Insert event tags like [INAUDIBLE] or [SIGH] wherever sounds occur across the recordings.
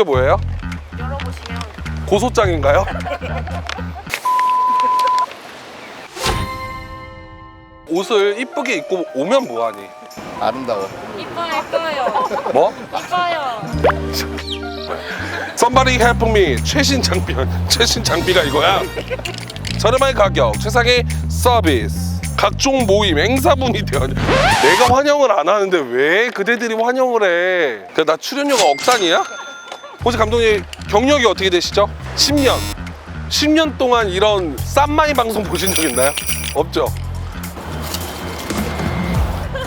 이게 뭐예요? 열어보시면 고소장인가요? [LAUGHS] 옷을 이쁘게 입고 오면 뭐하니? 아름다워. 이뻐요 이뻐요 뭐? 이뻐요 Somebody help me. 최신 장비, 최신 장비가 이거야. 저렴한 가격, 최상의 서비스. 각종 모임, 행사분이 되어. 내가 환영을 안 하는데 왜 그대들이 환영을 해? 그나 출연료가 억산이야? 혹시 감독님 경력이 어떻게 되시죠? 10년. 10년 동안 이런 쌈마이 방송 보신 적 있나요? 없죠?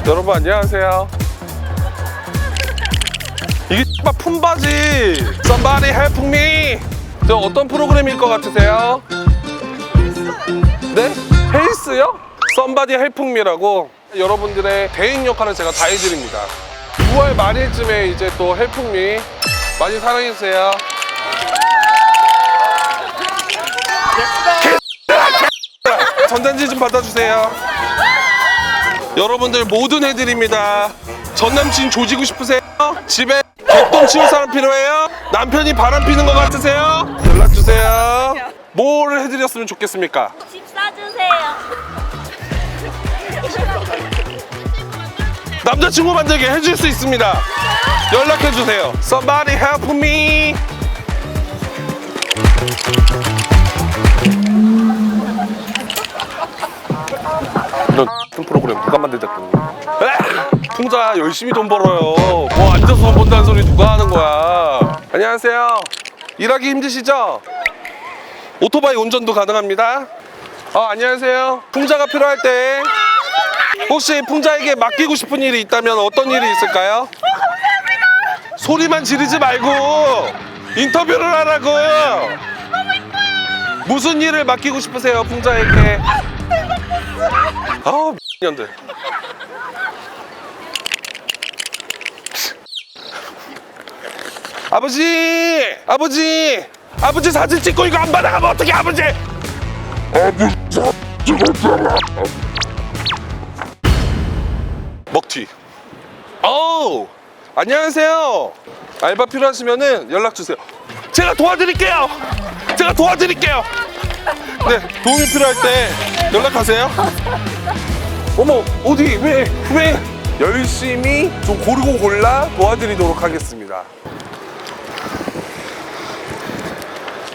여러분 안녕하세요. 이게 막 품바지. Somebody help me. 저 어떤 프로그램일 것 같으세요? 네? 헬스요? Somebody help me라고 여러분들의 대행 역할을 제가 다 해드립니다. 6월 말일쯤에 이제 또 me 많이 사랑해주세요. [LAUGHS] 전단지 좀 받아주세요. 여러분들 뭐든 해드립니다. 전 남친 조지고 싶으세요? 집에 개똥 치울 사람 필요해요? 남편이 바람 피는 것 같으세요? 연락 주세요. 뭘 해드렸으면 좋겠습니까? 집 사주세요 남자친구 만들게 해줄 수 있습니다. 연락해 주세요. Somebody help me. 이런 프로그램 누가 거야? 풍자 열심히 돈 벌어요. 뭐 앉아서 돈 번다는 소리 누가 하는 거야? 안녕하세요. 일하기 힘드시죠? 오토바이 운전도 가능합니다. 아 안녕하세요. 풍자가 필요할 때 혹시 풍자에게 맡기고 싶은 일이 있다면 어떤 일이 있을까요? 소리만 지르지 말고 인터뷰를 하라고요. 무슨 일을 맡기고 싶으세요, 풍자에게? 아우 년들. 아버지, 아버지, 아버지 사진 찍고 이거 안 받아가면 어떻게 아버지? 먹튀. 어우, 안녕하세요. 알바 필요하시면은 연락 주세요. 제가 도와드릴게요. 제가 도와드릴게요. 네, 도움이 필요할 때 연락하세요. 어머, 어디 왜 왜? 열심히 좀 고르고 골라 도와드리도록 하겠습니다.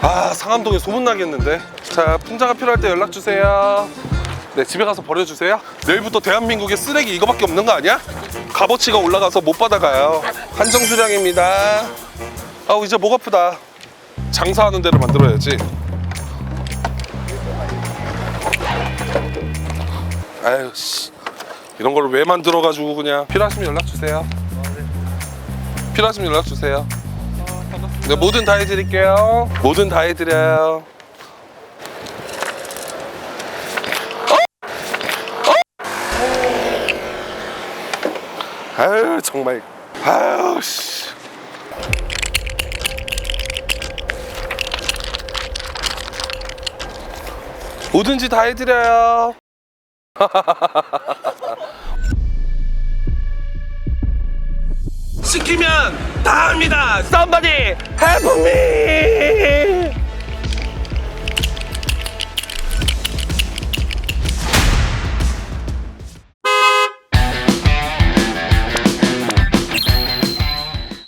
아, 상암동에 소문 나겠는데. 자, 풍자가 필요할 때 연락 주세요. 네, 집에 가서 버려주세요. 내일부터 대한민국에 쓰레기 이거밖에 없는 거 아니야? 값어치가 올라가서 못 받아가요. 한정 수량입니다. 아우 이제 목 아프다. 장사하는 데를 만들어야지. 아유 씨. 이런 걸 왜 만들어 가지고 그냥 필요하시면 연락 주세요. 필요하시면 연락 주세요. 네, 뭐든 다 해드릴게요. 뭐든 다 해드려요. 아유 정말 아유 씨. 뭐든지 다 해드려요. 시키면 다 합니다. Somebody help me.